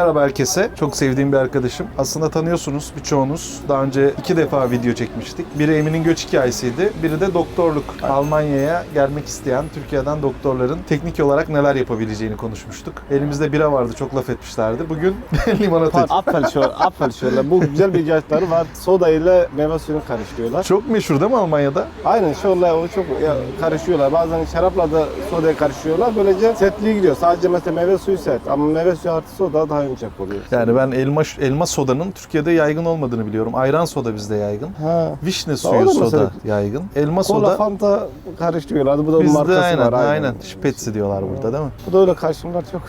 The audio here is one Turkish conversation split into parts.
Merhaba herkese. Çok sevdiğim bir arkadaşım. Aslında tanıyorsunuz birçoğunuz. Daha önce iki defa video çekmiştik. Biri Emin'in göç hikayesiydi. Biri de doktorluk. Almanya'ya gelmek isteyen Türkiye'den doktorların teknik olarak neler yapabileceğini konuşmuştuk. Elimizde bira vardı. Çok laf etmişlerdi. Bugün limonata. Apfelschorle, Apfelschorle. Bu güzel bir ilaçları var. Soda ile meyve suyunu karıştırıyorlar. Çok meşhur değil mi Almanya'da? Aynen şorle o çok ya, karışıyorlar. Bazen şarapla da sodayı karıştırıyorlar. Böylece sertliği gidiyor. Sadece mesela meyve suyu sert ama meyve suyu artı soda daha yumuşak oluyor. Yani ben elma elma sodanın Türkiye'de yaygın olmadığını biliyorum. Ayran soda bizde yaygın. Ha. Vişne suyu soda sen? yaygın. Elma Kola, soda Fanta karıştırıyorlar. Bu da bizde markası aynen, var. aynen. Spetsi diyorlar burada değil mi? Bu da öyle karşımlar çok.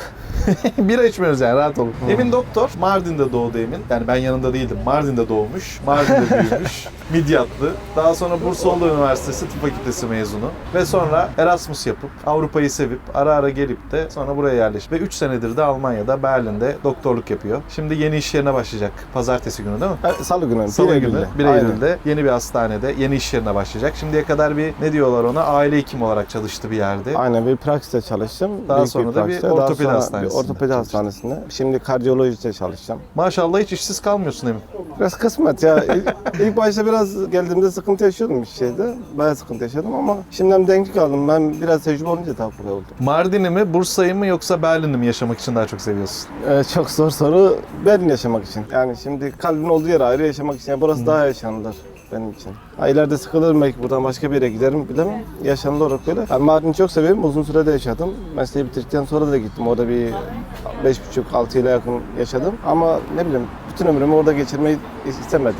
Bira içmiyoruz yani rahat olun. Emin doktor. Mardin'de doğdu Emin. Yani ben yanında değildim. Mardin'de doğmuş. Mardin'de büyümüş. Midyatlı. Daha sonra Bursaoğlu Üniversitesi Tıp Fakültesi mezunu. Ve sonra Erasmus yapıp Avrupa'yı sevip ara ara gelip de sonra buraya yerleşti. Ve 3 senedir de Almanya'da Berlin'de doktorluk yapıyor. Şimdi yeni iş yerine başlayacak. Pazartesi günü değil mi? Ha, Salı günü. Salı bir günü Eylül'de. 1 Aynen. Eylül'de yeni bir hastanede yeni iş yerine başlayacak. Şimdiye kadar bir ne diyorlar ona aile hekimi olarak çalıştı bir yerde. Aynen bir praksiste çalıştım. Daha Büyük sonra da bir praksiste. Daha ortopedi sonra hastanesinde Bir ortopedi çalıştın. hastanesinde. Şimdi kardiyolojide çalışacağım. Maşallah hiç işsiz kalmıyorsun Emin. Biraz kısmet ya. İlk, ilk başta biraz geldiğimde sıkıntı yaşıyordum bir şeyde. Bayağı sıkıntı yaşadım ama şimdiden denklik aldım. Ben biraz tecrübe olunca daha kolay oldu. Mardin'i mi, Bursa'yı mı yoksa Berlin'i mi yaşamak için daha çok seviyorsun? Ee, çok zor soru. Berlin yaşamak için. Yani şimdi kalbin olduğu yer ayrı yaşamak için. Yani burası daha yaşanılır benim için. Ha, ileride sıkılırım belki buradan başka bir yere giderim bilemem. Yaşanılı olarak böyle. Ben Mardin'i çok seviyorum. Uzun sürede yaşadım. Mesleği bitirdikten sonra da gittim. Orada bir 5,5-6 yıla yakın yaşadım. Ama ne bileyim bütün ömrümü orada geçirmeyi istemedim.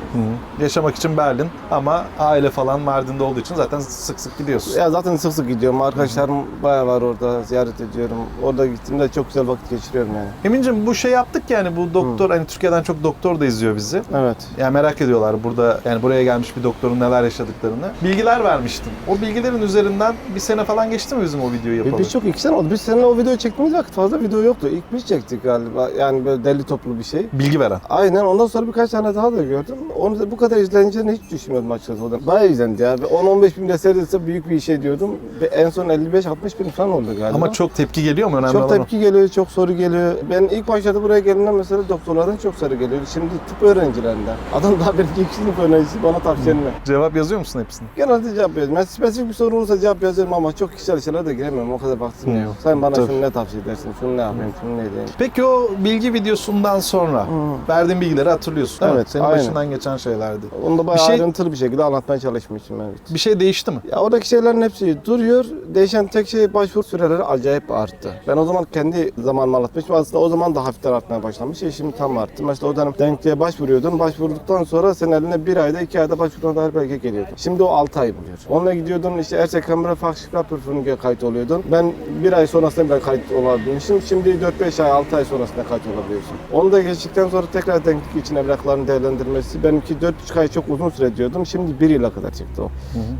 Yaşamak için Berlin ama aile falan Mardin'de olduğu için zaten sık sık gidiyorsun. Ya zaten sık sık gidiyorum. Arkadaşlarım bayağı var orada. Ziyaret ediyorum. Orada gittiğimde çok güzel vakit geçiriyorum yani. Emin'cim bu şey yaptık yani bu doktor hani Türkiye'den çok doktor da izliyor bizi. Evet. Yani merak ediyorlar burada yani buraya gelmiş bir doktorun neler yaşadıklarını. Bilgiler vermiştin. O bilgilerin üzerinden bir sene falan geçti mi bizim o videoyu Bir- yapalım? Birçok iki sene oldu. Biz seninle o videoyu çektiğimiz vakit fazla video yoktu. İlk biz çektik galiba. Yani böyle deli toplu bir şey. Bilgi veren. Aynen ondan sonra birkaç tane daha da gördüm. Onu da bu kadar izleneceğini hiç düşünmüyordum açıkçası. O da. Bayağı izlendi ya. Bir 10-15 bin de seyredilse büyük bir şey diyordum. Ve en son 55-60 bin falan oldu galiba. Ama çok tepki geliyor mu? Önemli çok olan o. tepki geliyor, çok soru geliyor. Ben ilk başlarda buraya geldiğimde mesela doktorlardan çok soru geliyordu. Şimdi tıp öğrencilerinden. Adam daha benimki iki sınıf öğrencisi bana tavsiyenle. Cevap yazıyor musun hepsini? Genelde cevap yazıyorum. Ben spesifik bir soru olursa cevap yazıyorum ama çok kişisel şeylere de giremiyorum. O kadar Hı. yok. Sen bana Tabii. şunu ne tavsiye edersin, şunu ne yapayım, şunu ne edeyim. Peki o bilgi videosundan sonra verdiğin bilgileri hatırlıyorsun değil mi? Evet, Senin aynen. başından geçen şeylerdi. Onu da bayağı Bir şey- ayrıntılı bir şekilde anlatmaya çalışmışım evet. Bir şey değişti mi? Ya oradaki şeylerin hepsi duruyor. Değişen tek şey başvuru süreleri acayip arttı. Ben o zaman kendi zamanımı anlatmışım. Aslında o zaman da hafiften artmaya başlamış. Şey şimdi tam arttı. Mesela o dönem denkliğe başvuruyordun. Başvurduktan sonra senin eline bir ayda iki ayda başvuruna dair belge geliyordu. Şimdi o altı ay buluyor. Onunla gidiyordun işte Ersek Kamera Fachsprachprüfung'a kayıt oluyordun. Ben bir ay sonrasında ben kayıt olabilmişim. Şimdi 4-5 ay 6 ay sonrasında kayıt olabiliyorsun. Onu da geçtikten sonra tekrar denklik için evrakların değerlendirmesi. Benimki 4,5 ay çok uzun süre diyordum. Şimdi bir yıla kadar çıktı o.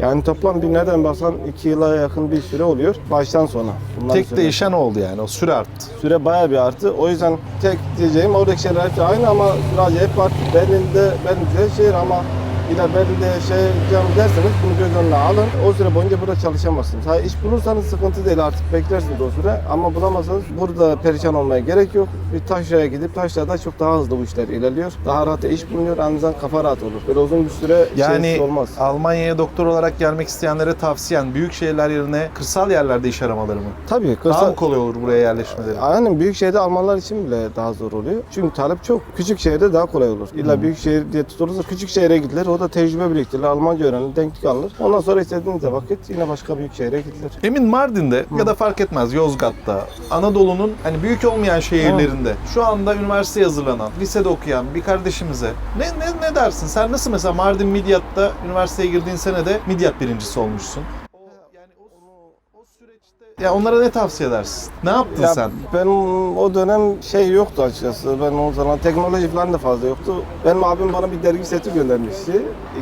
Yani toplam bir nereden baksan 2 yıla yakın bir süre oluyor. Baştan sona. Bundan Tek değişen oldu yani. O süre arttı. Süre bayağı bir arttı. O yüzden tek diyeceğim oradaki şeyler hepsi aynı ama acayip farklı. Berlin'de, Berlin güzel şehir ama yine Berlin'de yaşayacağım derseniz bunu göz önüne alın. O süre boyunca burada çalışamazsınız. Ha iş bulursanız sıkıntı değil artık beklersiniz o süre. Ama bulamazsanız burada perişan olmaya gerek yok. Bir taşraya gidip taşrada çok daha hızlı bu işler ilerliyor. Daha rahat iş bulunuyor. Aynı kafa rahat olur. Böyle uzun bir süre Yani şeysiz olmaz. Almanya'ya doktor olarak gelmek isteyenlere tavsiyen büyük şehirler yerine kırsal yerlerde iş aramaları mı? Tabii Daha kısa, mı kolay olur buraya yerleşmeleri? Aynen büyük şehirde Almanlar için bile daha zor oluyor. Çünkü talep çok. Küçük şehirde daha kolay olur. İlla büyük şehir diye tutulursa küçük şehre gidilir. O da tecrübe biriktirir. Almanca öğrenilir, denklik alınır. Ondan sonra istediğiniz vakit yine başka büyük şehre gidilir. Emin Mardin'de ya da fark etmez Yozgat'ta, Anadolu'nun hani büyük olmayan şehirlerinde şu anda üniversiteye hazırlanan, lisede okuyan bir kardeşimize ne, ne, ne dersin? Sen nasıl mesela Mardin Midyat'ta üniversiteye girdiğin sene de Midyat birincisi olmuşsun. Ya onlara ne tavsiye edersin? Ne yaptın Ya sen? ben o dönem şey yoktu açıkçası. Ben o zaman teknoloji falan da fazla yoktu. Benim abim bana bir dergi seti göndermişti.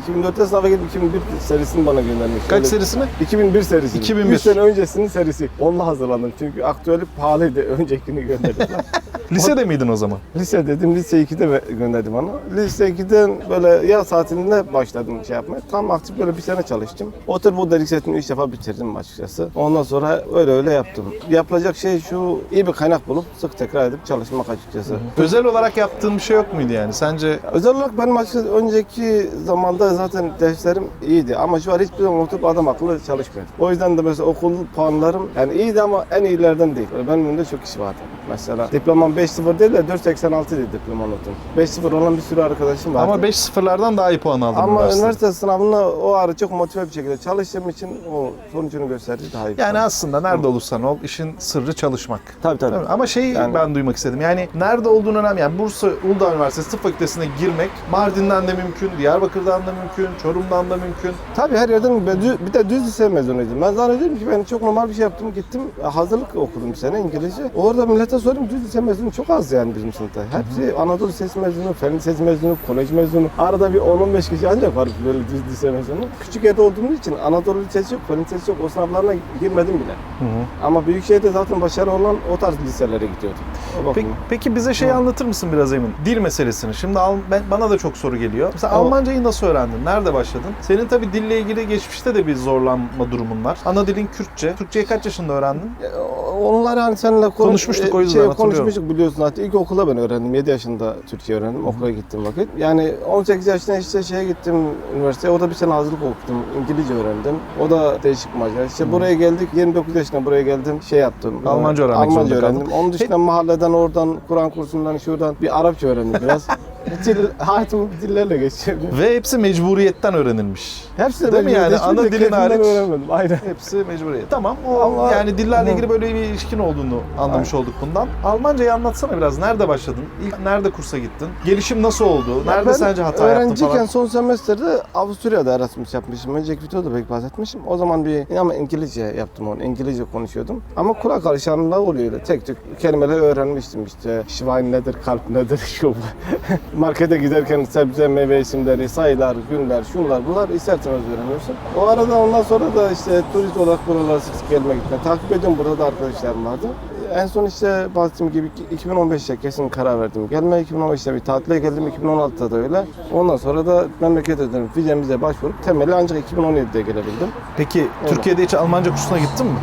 2004'te sınava gelip 2001 serisini bana göndermişti. Kaç Öyle- serisi mi? 2001 serisi. 2001. 3 sene öncesinin serisi. Onunla hazırlandım çünkü aktüeli pahalıydı. Öncekini gönderdiler. Lisede miydin o zaman? Lise dedim, lise 2'de ve- gönderdim onu. Lise 2'den böyle yaz tatilinde başladım şey yapmaya. Tam aktif böyle bir sene çalıştım. Otel bu dergi setini ilk defa bitirdim açıkçası. Ondan sonra öyle öyle öyle yaptım. Yapılacak şey şu iyi bir kaynak bulup sık tekrar edip çalışmak açıkçası. Özel olarak yaptığın bir şey yok muydu yani? Sence Özel olarak benim açıkçası önceki zamanda zaten derslerim iyiydi ama şu an hiçbir zaman oturup adam akıllı çalışmıyorum. O yüzden de mesela okul puanlarım yani iyiydi ama en iyilerden değil. Böyle benim önümde çok kişi vardı. Mesela diplomam 5.0 değil de 4.86 idi diploma notum. 5.0 olan bir sürü arkadaşım vardı. ama 5 sıfırlardan daha iyi puan aldın Ama üniversitede. üniversite sınavında o ara çok motive bir şekilde çalıştığım için o sonucunu gösterdi daha iyi. Yani aslında nerede olursan ol işin sırrı çalışmak. tabii tabii. Değil mi? Ama şeyi Yani- ben duymak istedim. Yani nerede olduğun önemli. Yani Bursa Uludağ Üniversitesi Tıp Fakültesine girmek Mardin'den de mümkün, Diyarbakır'dan da mümkün, Çorum'dan da mümkün. Tabii her yerden ben bir de düz lise mezunuydum. Ben zannediyorum ki ben çok normal bir şey yaptım. Gittim hazırlık okudum bir sene İngilizce. Orada millete sordum düz lise mezunu çok az yani bizim sınıfta. Hepsi Anadolu Lisesi mezunu, Fen Lisesi mezunu, kolej mezunu. Arada bir 10-15 kişi ancak var böyle düz lise mezunu. Küçük yerde olduğumuz için Anadolu Lisesi yok, Fen Lisesi yok. O sınavlarına girmedim bile. Ama büyük şehirde zaten başarı olan o tarz liselere gidiyordum. O Peki, peki bize şey anlatır mısın biraz Emin? Dil meselesini. Şimdi Al- ben, bana da çok soru geliyor. Mesela O- Almancayı nasıl öğrendin? Nerede başladın? Senin tabii dille ilgili geçmişte de bir zorlanma durumun var. Ana dilin Kürtçe. Türkçeyi kaç yaşında öğrendin? Onları hani seninle konuş- Konuşmuştuk, o yüzden şey, hatırlıyorum. konuşmuştuk biliyorsun zaten. İlk okulda ben öğrendim. 7 yaşında Türkçe öğrendim. Okula gittim vakit. Yani 18 yaşında işte şeye gittim üniversiteye. O da bir sene hazırlık okudum. İngilizce öğrendim. O da değişik macera. İşte buraya geldik. 29 yaşında buraya geldim. Şey yaptım. Almanca öğrenmek Almanca zorunda kaldın. öğrendim. Onun dışında mahalleden oradan Kur'an kursundan şuradan bir Arapça öğrendim biraz. Dil, hayatımı dillerle geçirdim. Ve hepsi mecburiyetten öğrenilmiş. Hepsi de Değil mi yani? Ana dilin hariç. öğrenmedim. Aynen. Hepsi mecburiyet. Tamam o Ama- yani dillerle ilgili böyle bir ilişkin olduğunu anlamış olduk bundan. Almancayı anlatsana biraz. Nerede başladın? İlk nerede kursa gittin? Gelişim nasıl oldu? Nerede ben sence hata yaptın öğrenciyken falan? son semesterde Avusturya'da Erasmus yapmışım. Önceki videoda pek bahsetmişim. O zaman bir ama İngilizce yaptım onu. İngilizce konuşuyordum. Ama kulak alışkanlığı oluyor öyle. Tek tek kelimeleri öğrenmiştim işte. Schwein nedir, kalp nedir, şu. Markete giderken sebze, meyve isimleri, sayılar, günler, şunlar bunlar isterseniz öğreniyorsun. O arada ondan sonra da işte turist olarak buralara sık sık gelme gitme. Takip ediyorum burada da arkadaşlarım vardı. En son işte bahsettiğim gibi 2015'te kesin karar verdim. Gelme 2015'te bir tatile geldim 2016'da da öyle. Ondan sonra da memlekete dönüp vizemize başvurup temeli ancak 2017'de gelebildim. Peki Türkiye'de hiç Almanca kursuna gittin mi?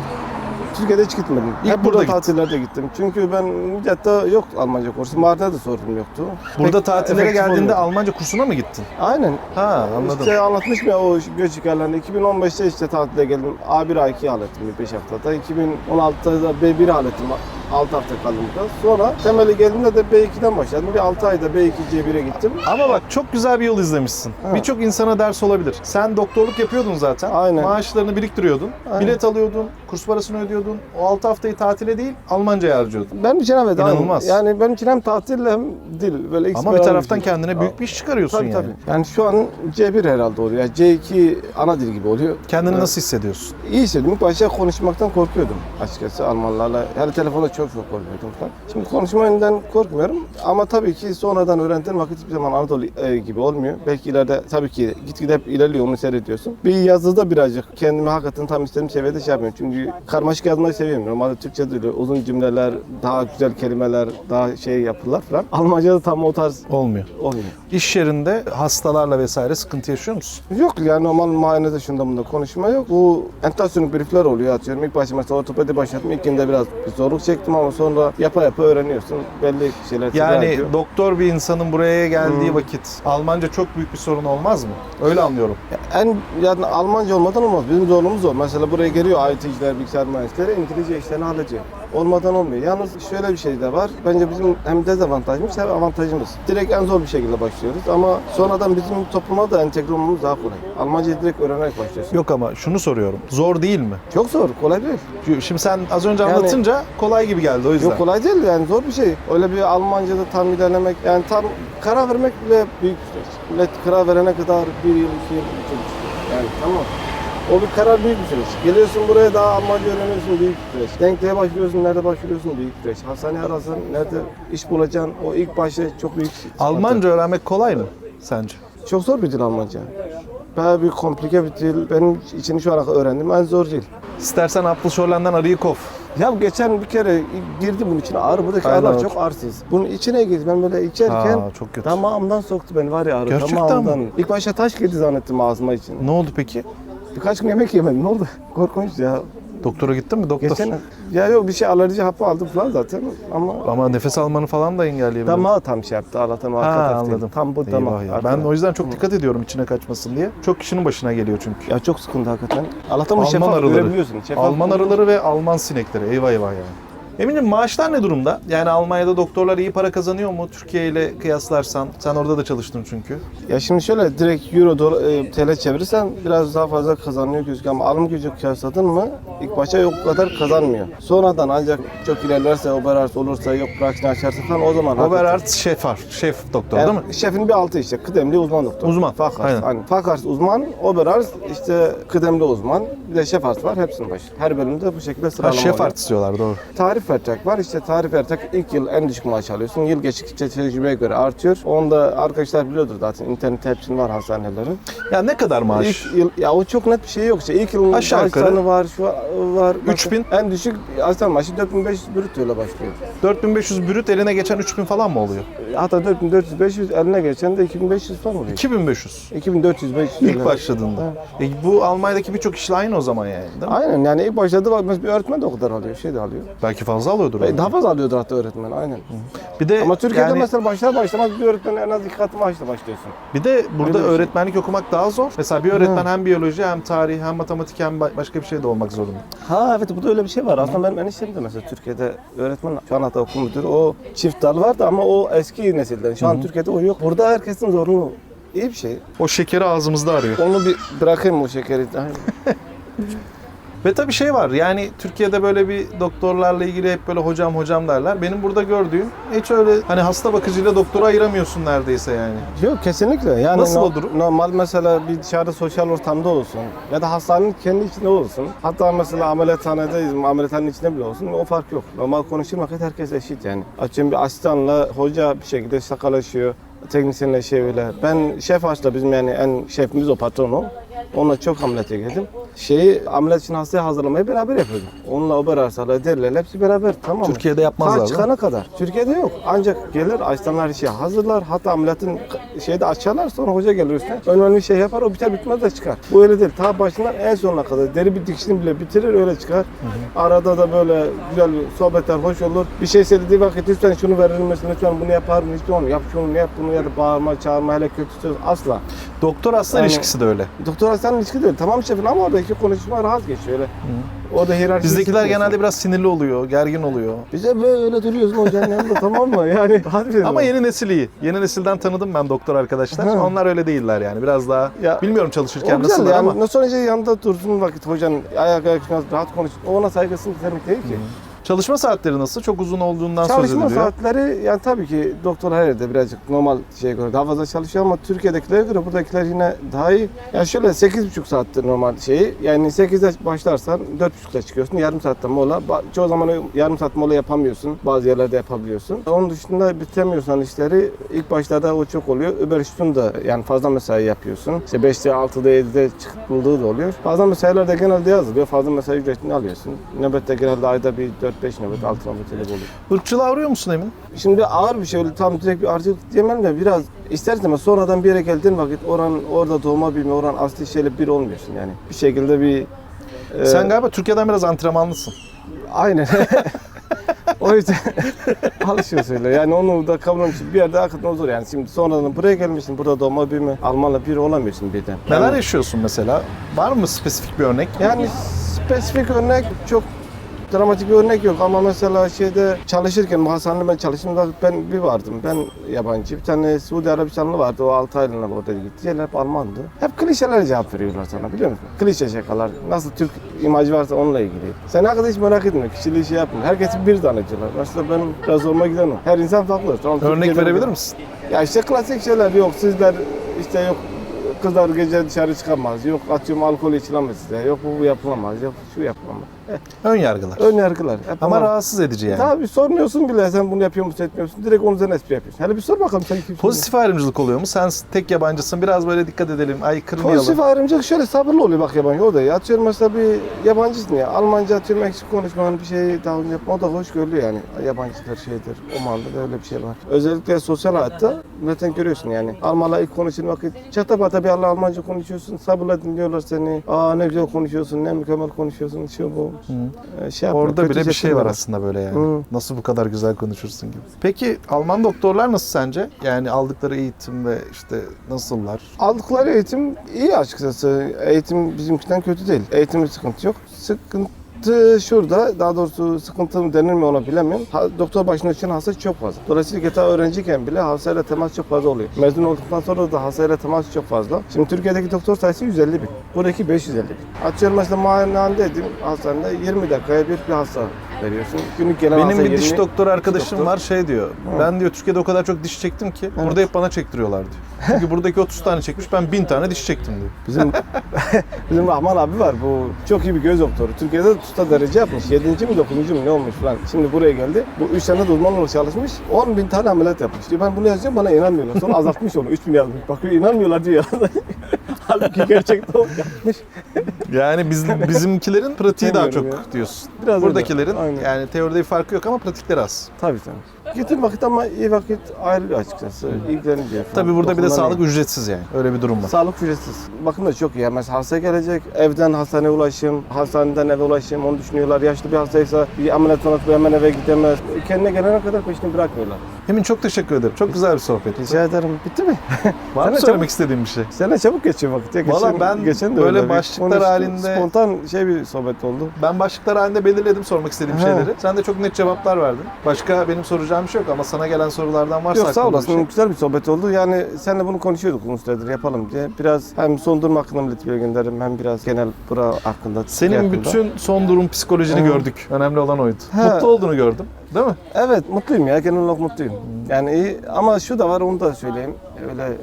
Türkiye'de hiç gitmedim. İlk Hep burada burada tatillerde gittim. Çünkü ben Midyat'ta yok Almanca kursu. Mardin'de de sorunum yoktu. Burada Pek tatillere geldiğinde olmuyordu. Almanca kursuna mı gittin? Aynen. Ha anladım. İşte anlatmışım ya o göç hikayelerinde. 2015'te işte tatile geldim. A1 A2 hallettim bir 5 haftada. 2016'da da B1 hallettim. 6 hafta kaldım burada. Sonra temeli geldiğimde de B2'den başladım. Bir 6 ayda B2 C1'e gittim. Ama bak çok güzel bir yol izlemişsin. Ha. Birçok insana ders olabilir. Sen doktorluk yapıyordun zaten. Aynen. Maaşlarını biriktiriyordun. Aynen. Bilet alıyordun. Kurs parasını ödüyordun. O 6 haftayı tatile değil Almanca'ya harcıyordun. Benim için evet. İnanılmaz. Yani benim için hem tatil hem dil. Böyle Ama bir taraftan şey. kendine büyük bir iş çıkarıyorsun Tabii yani. tabii. Yani şu an C1 herhalde oluyor. Yani C2 ana dil gibi oluyor. Kendini Evet. nasıl hissediyorsun? İyi. İlk başta konuşmaktan korkuyordum açıkçası Almanlarla. Yani telefonda çok çok korkuyordum falan. Şimdi konuşmayından korkmuyorum ama tabii ki sonradan öğrendiğin vakit hiçbir zaman Anadolu e, gibi olmuyor. Belki ileride tabii ki gitgide hep ilerliyor onu seyrediyorsun. Bir yazıda birazcık kendimi hakikaten tam istediğim seviyede şey yapıyorum. Çünkü karmaşık yazmayı seviyorum. Normalde Türkçe'de öyle uzun cümleler, daha güzel kelimeler, daha şey yapılar falan. Almanca'da tam o tarz Olmuyor. olmuyor. İş yerinde hastalarla vesaire sıkıntı yaşıyor musun? Yok yani normal muayenede şunda bunda konuşma yok. Bu entasyonik briefler oluyor atıyorum. İlk başta mesela ortopedi başladım. İlk günde biraz bir zorluk çektim ama sonra yapa yapa öğreniyorsun. Belli şeyler Yani ediyor. doktor bir insanın buraya geldiği Hmm. vakit Almanca çok büyük bir sorun olmaz mı? Öyle anlıyorum. En yani Almanca olmadan olmaz. Bizim zorluğumuz o. Mesela buraya geliyor IT'ciler, bilgisayar mühendisleri İngilizce işlerini hallediyor. Olmadan olmuyor. Yalnız şöyle bir şey de var. Bence bizim hem dezavantajımız hem avantajımız. Direkt en zor bir şekilde başlıyoruz ama sonradan bizim topluma da entegre olmamız daha kolay. Almancayı direkt öğrenerek başlıyorsun. Yok ama şunu soruyorum. Zor değil mi? Çok zor, kolay değil. Şimdi sen az önce Yani- anlatınca kolay gibi geldi o yüzden. Yok kolay değil yani zor bir şey. Öyle bir Almanca'da tam ilerlemek yani tam karar vermek bile büyük bir süreç. Millet karar verene kadar bir yıl, iki yıl, iki yıl. Yani tamam. O bir karar büyük bir süreç. Geliyorsun buraya daha Almanca öğreniyorsun büyük bir süreç. Denkliğe başvuruyorsun, nerede başvuruyorsun büyük bir süreç. Hastane arasın, nerede iş bulacaksın. O ilk başta çok büyük sıkıntı. Almanca öğrenmek kolay mı sence? Çok zor bir dil Almanca. Bayağı bir komplike bir dil. Benim için şu ana kadar öğrendiğim en zor dil. İstersen Apfelschorlen'den arıyı kov. Ya geçen bir kere girdi bunun içine ağrı. Buradaki Aynen. ağrılar çok arsız. Bunun içine girdi. Ben böyle içerken Ha, çok kötü. damağımdan soktu beni var ya ağrı. Gerçekten damağımdan. mi? İlk başta taş girdi zannettim ağzıma için. Ne oldu peki? Birkaç gün yemek yemedim. Ne oldu? Korkunç ya. Doktora gittin mi doktor? Geçen ya yok bir şey alerji hapı aldım falan zaten ama Ama nefes almanı falan da engelleyebilir. damağı tam şey yaptı. Allah'tan arka Ha taraf değil. anladım. Tam bu Eyvah damak. ya. arka Ben taraf. o yüzden çok dikkat ediyorum içine kaçmasın diye. Çok kişinin başına geliyor çünkü. Ya çok sıkıntı hakikaten. Allah'tan bu Alman şeffaf arıları. görebiliyorsun. Şeffaf Alman arıları ve Alman sinekleri. Eyvah eyvah yani. Eminim maaşlar ne durumda? Yani Almanya'da doktorlar iyi para kazanıyor mu? Türkiye ile kıyaslarsan. Sen orada da çalıştın çünkü. Ya şimdi şöyle direkt euro dolar, e, TL çevirirsen biraz daha fazla kazanıyor gözüküyor ama alım gücü kıyasladın mı ilk başta yok kadar kazanmıyor. Sonradan ancak çok ilerlerse operars olursa yok praksini açarsa falan o zaman Oberarzt şef var. Şef doktor Yani değil mi? Şefin bir altı işte kıdemli uzman doktor. Uzman, Fakat. aynen. Aynen. Fakat uzman, oberars işte kıdemli uzman. Bir de şef arts var hepsinin başı. Her bölümde bu şekilde Ha, sıralama şef oluyor. artist diyorlar doğru. Tarif ertek var. İşte tarif ertek ilk yıl en düşük maaş alıyorsun. Yıl geçtikçe tecrübeye göre artıyor. Onu da arkadaşlar biliyordur zaten. İnternette hepsinin var hastanelerin. Ya ne kadar maaş? İlk yıl, ya o çok net bir şey yok işte. İlk yılın Aşağı yukarı. asistanı var, şu var. 3000. En düşük asistan maaşı 4500 brüt öyle başlıyor. 4500 brüt eline geçen 3000 falan mı oluyor? Hatta 4400 500 eline geçen de 2500 falan oluyor. 2500. 2400 500. İlk başladığında. E, bu Almanya'daki birçok işle aynı o zaman yani değil mi? Aynen yani ilk başladı bak mesela bir öğretmen de o kadar alıyor, şey de alıyor. Belki fazla alıyordur. Ve. Daha fazla alıyordur hatta öğretmen aynen. Bir de Ama Türkiye'de yani- mesela başlar başlamaz bir öğretmen en az iki katı maaşla başlıyorsun. Bir de burada Öyle şey. öğretmenlik okumak daha zor. Mesela bir öğretmen hem biyoloji hem tarih hem matematik hem ba- başka bir şey de olmak zorunda. Ha evet bu da öyle bir şey var. Aslında benim eniştem de mesela Türkiye'de öğretmen şu an hatta okul müdürü o çift dal vardı ama o eski nesilden. Şu an Türkiye'de o yok. Burada herkesin zorunlu. İyi bir şey. O şekeri ağzımızda arıyor. Onu bir bırakayım o şekeri. Ve tabii şey var yani Türkiye'de böyle bir doktorlarla ilgili hep böyle hocam hocam derler. Benim burada gördüğüm hiç öyle hani hasta bakıcıyla doktoru ayıramıyorsun neredeyse yani. Yok kesinlikle. Yani Nasıl no- o durum? Normal mesela bir dışarıda sosyal ortamda olsun ya da hastanenin kendi içinde olsun. Hatta mesela ameliyathanedeyiz, ameliyathanenin içinde bile olsun o fark yok. Normal konuşur vakit herkes eşit yani. Açın bir asistanla hoca bir şekilde şakalaşıyor. Teknisyenle şey öyle. Ben şef açta bizim yani en şefimiz o patron o. Onunla çok ameliyata girdim. Şeyi ameliyat için hastayı hazırlamayı beraber yapıyorduk. Onunla operasyon derler hepsi beraber tamam mı? Türkiye'de yapmazlar mi? çıkana kadar. Türkiye'de yok. Ancak gelir asistanlar işi hazırlar. Hatta ameliyatın şeyde açarlar sonra hoca gelir üstüne. Önemli şey yapar o biter bitmez de çıkar. Bu öyle değil. Ta başından en sonuna kadar deri bir dikişini bile bitirir öyle çıkar. Arada da böyle güzel sohbetler hoş olur. Bir şey söylediği vakit lütfen şunu verir misin? Lütfen bunu yapar mısın? Lütfen onu yap şunu yap bunu ya da bağırma çağırma hele kötü söz asla. Doktor hasta Yani- ilişkisi de öyle. Doktor hastane ilişki değil. Tamam şefin ama oradaki konuşma rahat geçiyor öyle. Orada hiyerarşi Bizdekiler genelde biraz sinirli oluyor, gergin oluyor. bize böyle duruyorsun hocanın yanında tamam mı? Yani hadi Ama yeni nesil iyi. Yeni nesilden tanıdım ben doktor arkadaşlar. Hı. Onlar öyle değiller yani. Biraz daha Ya- bilmiyorum çalışırken nasıl yani. ama. Nasıl önce yanında dursun vakit hocanın ayak ayak rahat konuş. Ona saygısını göstermek değil ki. Çalışma saatleri nasıl? Çok uzun olduğundan söz Çalışma ediliyor. saatleri yani tabii ki doktor her yerde birazcık normal şeye göre daha fazla çalışıyor ama Türkiye'dekilere göre buradakiler yine daha iyi. Yani şöyle 8,5 saattir normal şeyi. Yani 8'de başlarsan 4,5'da çıkıyorsun. Yarım saatte mola. Çoğu zaman yarım saat mola yapamıyorsun. Bazı yerlerde yapabiliyorsun. Onun dışında bitemiyorsan işleri ilk başlarda o çok oluyor. Üstün de yani fazla mesai yapıyorsun. İşte 5'te 6'da 7'de çıkıldığı da oluyor. Fazla mesailerde genelde yazılıyor. Fazla mesai ücretini alıyorsun. Nöbette genelde ayda bir 4-5 nöbet, 6 nöbet öyle oluyor. Irkçılığa uğruyor musun Emin? Şimdi ağır bir şey öyle tam direkt bir artçılık diyemem de biraz istersen sonradan bir yere geldiğin vakit oran orada doğma büyüme oran asli şeyle bir olmuyorsun yani. Bir şekilde bir e, Sen galiba Türkiye'den biraz antrenmanlısın. aynen. o yüzden alışıyorsun öyle. Yani onu da kavramışsın. Bir yerde hakikaten o zor yani. Şimdi sonradan buraya gelmişsin. Burada doğma büyüme Almanla bir olamıyorsun birden. Neler Yani- yaşıyorsun mesela? Var mı spesifik bir örnek? Yani spesifik örnek çok dramatik bir örnek yok ama mesela şeyde çalışırken hastanede ben çalıştığımda ben bir vardım. Ben yabancı. Bir tane Suudi Arabistanlı vardı. O 6 aylığına orada gitti. Hep Almandı. Hep klişeler cevap veriyorlar sana biliyor musun? Klişe şakalar. Nasıl Türk imajı varsa onunla ilgili. Sen hakikaten hiç merak etme. Kişiliği şey yapma. Herkesi bir zannediyorlar. Mesela ben biraz zoruma giden o. Her insan farklı. Tamam, Örnek Türkiye'de- verebilir misin? Ya işte klasik şeyler yok. Sizler işte yok kızlar gece dışarı çıkamaz. Yok atıyorum alkol içilemez size. Yok bu, bu yapılamaz. Yok şu yapılamaz. Ön yargılar. Ön yargılar. Hep Ama onlar- rahatsız edici yani. Tabii sormuyorsun bile sen bunu yapıyor musun etmiyor musun? Direkt onun üzerine espri yapıyorsun. Hele bir sor bakalım sen kimsin? Pozitif ayrımcılık oluyor mu? Sen tek yabancısın. Biraz böyle dikkat edelim. Ay kırmayalım. Pozitif ayrımcılık şöyle sabırlı oluyor bak yabancı o da iyi. Atıyorum mesela bir yabancısın ya. Almanca atıyorum eksik konuşman bir şey daha yapma o da hoş görülüyor yani. Yabancıdır şeydir. Oman'da da öyle bir şey var. Özellikle sosyal hayatta zaten görüyorsun yani. Almanla ilk konuştuğun vakit çatapata bir Almanca konuşuyorsun. Sabırla dinliyorlar seni. Aa ne güzel konuşuyorsun, ne mükemmel konuşuyorsun. Şu bu. Ee, şey yapma, Orada bile bir şey var aslında böyle yani. Hı. Nasıl bu kadar güzel konuşursun gibi. Peki Alman doktorlar nasıl sence? Yani aldıkları eğitim ve işte nasıllar? Aldıkları eğitim iyi açıkçası. Eğitim bizimkinden kötü değil. Eğitimde sıkıntı yok. Sıkıntı şurada, daha doğrusu sıkıntı mı denir mi ona bilemiyorum. Ha, doktor başına için hasta çok fazla. Dolayısıyla GTA öğrenciyken bile hastayla temas çok fazla oluyor. Mezun olduktan sonra da hastayla temas çok fazla. Şimdi Türkiye'deki doktor sayısı 150 bin. Buradaki 550 bin. Atıyorum mesela muayenehanedeydim hastanede 20 dakikaya bir bir hasta veriyorsun. Günlük gelen Benim bir diş 20 doktor arkadaşım doktor. var şey diyor. Ben diyor Türkiye'de o kadar çok diş çektim ki burada hep bana çektiriyorlar diyor. Çünkü buradaki 30 tane çekmiş ben 1000 tane diş çektim diyor. Bizim bizim Rahman abi var. Bu çok iyi bir göz doktoru. Türkiye'de de usta derece yapmış. 7. mi 9. mu ne olmuş falan. Şimdi buraya geldi. Bu 3 sene de uzman olarak çalışmış. 10 bin tane ameliyat yapmış. Diyor ben bunu yazıyorum bana inanmıyorlar. Sonra azaltmış onu. 3 bin yazmış. Bakıyor inanmıyorlar diyor. Halbuki gerçekten o yapmış. Yani biz, bizimkilerin pratiği daha çok Bilmiyorum diyorsun. Biraz Buradakilerin öyle. Aynen. yani teoride bir farkı yok ama pratikleri az. Tabii tabii. Gittiğim vakit ama iyi vakit ayrılıyor açıkçası. İlgilenince. falan. Tabii burada bir de Bakımdan sağlık iyi. ücretsiz yani. Öyle bir durum var. Sağlık ücretsiz. Bakım da çok iyi. Yani Mesela hasta gelecek, evden hastaneye ulaşım, hastaneden eve ulaşım onu düşünüyorlar. Yaşlı bir hastaysa bir ameliyat sonrası hemen eve gidemez. Kendine gelene kadar peşini bırakmıyorlar. Emin çok teşekkür ederim. Çok güzel bir sohbet. Rica ederim. Bitti mi? Var Sen mı de söylemek istediğin bir şey? Sen de çabuk geçiyor vakit. ya. Valla ben böyle öyle bir başlıklar konuştuk. halinde- Spontan şey bir sohbet oldu. Ben başlıklar halinde belirledim sormak istediğim Ha. şeyleri. Sen de çok net cevaplar verdin. Başka benim soracağım bir şey yok ama sana gelen sorulardan varsa Yok sağ bir olasın. şey. Güzel bir sohbet oldu. Yani seninle bunu konuşuyorduk uzun süredir yapalım diye. Biraz hem son durum hakkında millet bilgi gönderim hem biraz genel bura hakkında. Senin hakkında. bütün son durum psikolojini Ha. gördük. Önemli olan oydu. Ha. Mutlu olduğunu gördüm. Değil mi? Evet mutluyum ya genel olarak mutluyum. Yani iyi ama şu da var onu da söyleyeyim. Öyle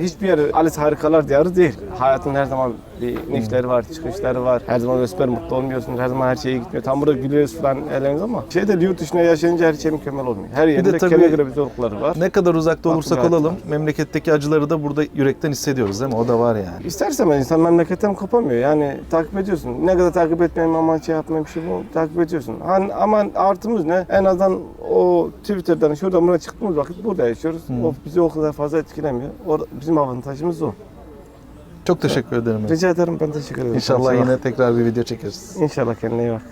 hiçbir yer Alice harikalar diyarı değil. Hayatın her zaman bir nifleri var, çıkışları var. Her zaman süper mutlu olmuyorsun. Her zaman her şey iyi gitmiyor. Tam burada gülüyoruz falan eğleniyoruz ama şeyde yurt dışına yaşayınca her şey mükemmel olmuyor. Her yerinde tabii- kendine göre bir zorlukları var. Ne kadar uzakta olursak olalım memleketteki acıları da burada yürekten hissediyoruz değil mi? O da var yani. İstersen insan memleketten kopamıyor. Yani takip ediyorsun. Ne kadar takip etmeyeyim ama şey yapmayayım şu bu takip ediyorsun. Hani, ama artımız ne? En azından o Twitter'dan şuradan buraya çıktığımız vakit burada yaşıyoruz. O bizi o kadar fazla etkilemiyor. O, bizim avantajımız o. Çok teşekkür ederim. Rica ederim ben teşekkür ederim. İnşallah Konuşma yine tekrar bir video çekeriz. İnşallah kendine iyi bak.